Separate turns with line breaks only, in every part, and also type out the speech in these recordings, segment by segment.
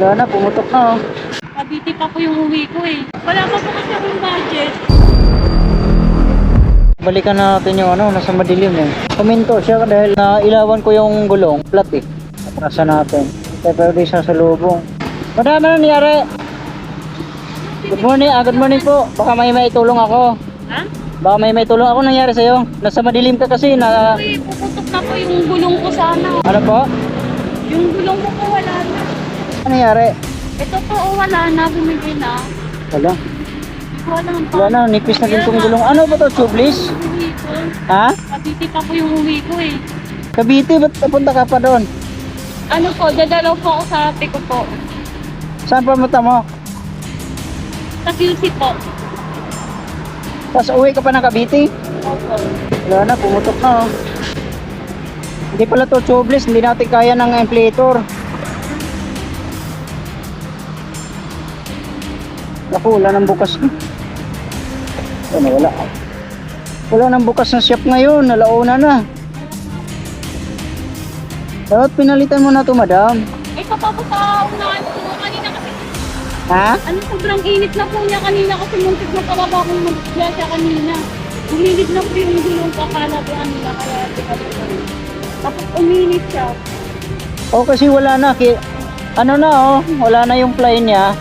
Wala na, pumutok na oh.
Cavite pa po yung uwi ko eh. Wala pa po kasi akong budget.
Balikan natin yung ano, nasa madilim eh. Kuminto siya dahil nailawan ko yung gulong, flat eh. Atrasan natin. Kaya pwede siya sa lubong. Madami na nangyari. Good morning, ah, good morning po. Baka may may tulong ako.
Ha?
Baka may may tulong ako nangyari sa'yo. Nasa madilim ka kasi na...
Uy, puputok na po yung gulong ko sana.
Ano po?
Yung gulong ko po wala na.
Ano nangyari?
Ito po oh, wala na, bumigay na.
Wala.
Wala pa.
Wala na, nipis na din tong gulong. Ano ba to, tubeless? Ha?
Cavite pa po yung uwi ko eh.
Cavite, ba't napunta ka pa doon?
Ano po, dadalaw po ako sa ate ko po.
Saan pamunta mo?
Sa QC po.
Tapos uwi ka pa ng Cavite?
Opo.
Wala na, pumutok na oh. Hindi pala to tubeless, hindi natin kaya ng inflator. Naku, wala nang bukas na. Ano, wala. Wala nang bukas na shop ngayon, nalauna na. Dapat pinalitan mo na to, madam.
Eh, kapag sa unahan ko kanina kasi,
Ha?
ano sobrang init na po niya kanina kasi muntik na talaga akong mag-siya siya kanina. Uminit na po yung gulong ko, akala ko ano na kaya tinatapos. Tapos uminit siya.
O kasi wala na, ki ano na oh, wala na yung fly niya.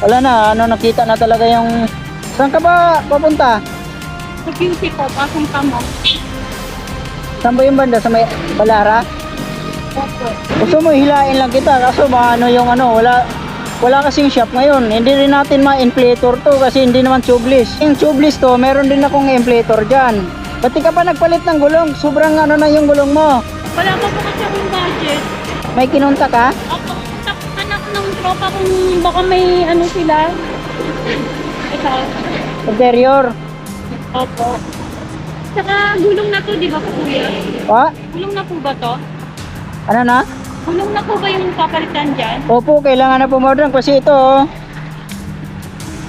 Wala na, ano nakita na talaga yung Saan ka ba papunta?
Sa QC po, pasong tamo.
Saan ba yung banda? Sa may Balara?
Opo.
Gusto mo hilain lang kita kaso ba ano yung ano, wala wala kasing shop ngayon. Hindi rin natin ma-inflator to kasi hindi naman tubeless. Yung tubeless to, meron din akong inflator dyan. Ba't ka pa nagpalit ng gulong? Sobrang ano na yung gulong mo.
Wala pa po kasi akong budget.
May kinunta ka?
Ng tropa kung baka may ano sila. Ito.
Interior.
Opo. Saka gulong na to, di ba po kuya?
Pa?
Gulong na po ba to?
Ano na?
Gulong na po ba yung papalitan dyan?
Opo, kailangan na po madam kasi ito oh.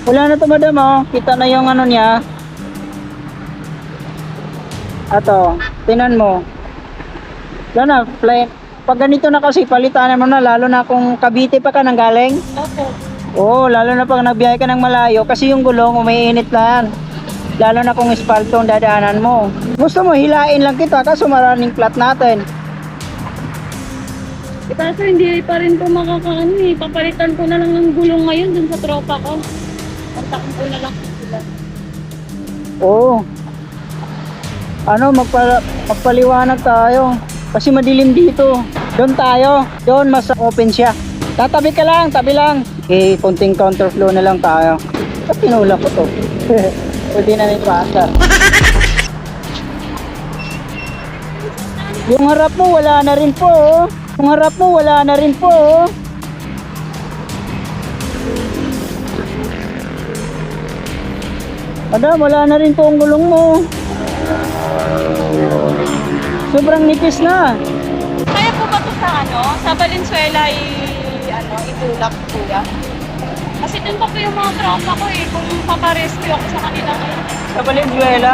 Wala na to madam oh. Kita na yung ano niya. Ato, tinan mo. Wala na, play. Pag ganito na kasi palitan mo na lalo na kung Cavite pa ka nang galing.
Opo.
Oo, lalo na pag nagbiyahe ka ng malayo kasi yung gulong umiinit na. Lalo na kung espalto ang dadaanan mo. Gusto mo hilain lang kita kaso maraming plat natin.
Eh, kaso hindi pa rin po makakaano eh. Papalitan ko na lang ng gulong ngayon dun sa tropa ko. Kontakin ko na lang sila.
Oo. Ano, magpa, magpaliwanag tayo. Kasi madilim dito. Doon tayo. Doon mas open siya. Tatabi ka lang, tabi lang. Okay, konting counterflow na lang tayo. Ba't tinulak ko to? Pwede na rin paasa. Yung harap mo, wala na rin po. oh. Yung harap mo, wala na rin po. oh. Madam, wala na rin po ang gulong mo. Sobrang nipis na.
Ano? Sa Valenzuela i ano, itulak kuya? Kasi dun pa po yung mga tropa ko eh. Kung paparescue ako sa kanila ngayon.
Sa Valenzuela,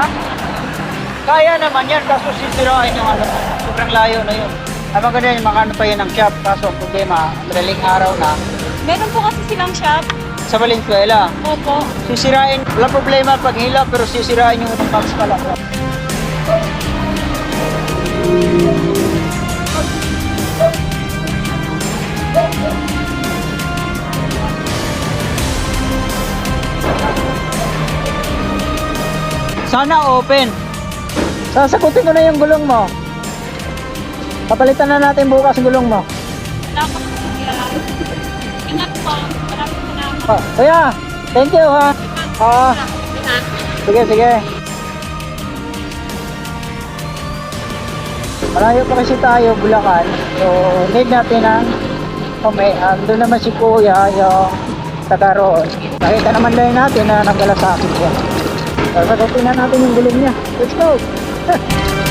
kaya naman yan kaso sisirain yung ano. Sobrang layo na yun. Ay maganda yun, mga ano pa yun ang shop. Kaso problema, madaling araw na.
Meron po kasi silang shop.
Sa Valenzuela,
Opo.
sisirain, wala problema pag hila, pero sisirain yung box pala. Sana open. Sasakutin ko na yung gulong mo. Papalitan na natin bukas yung gulong mo.
Ingat po. Maraming salamat.
Ah, kuya, thank you ha. Ah,
Ingat.
sige, sige. Malayo pa kasi tayo, Bulacan. So, need natin ng kami. Doon naman si Kuya, yung taga roon. Nakita naman lang natin na nagdala sa akin siya. So, sagutin na natin yung gulong niya. Let's go!